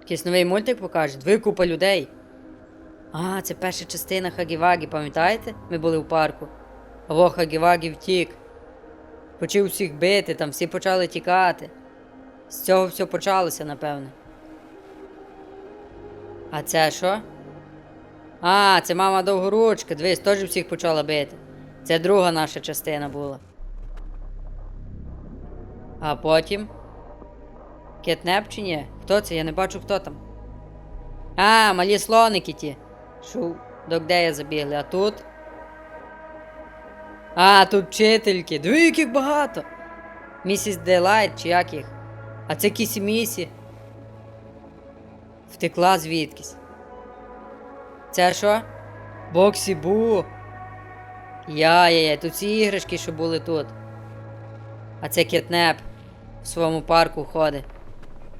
Якийсь новий мультик покажуть, ви людей. А, це перша частина Хагівагі, пам'ятаєте? Ми були в парку. Або Хагівагі втік. Почав всіх бити, там всі почали тікати. З цього все почалося, напевне. А це що? А, це мама довгоручка, дивись, теж всіх почала бити. Це друга наша частина була. А потім. Кетнеп чи ні? Хто це? Я не бачу, хто там. А, малі слоники ті. Шу, до де я забігли, а тут. А, тут вчительки. Диви, яких багато. Місіс Делайт, чи як їх? А це кісі місі. Втекла звідкись. Це що? Боксі Бу. Я-я-я, тут ці іграшки, що були тут. А це кетнеп в своєму парку ходить.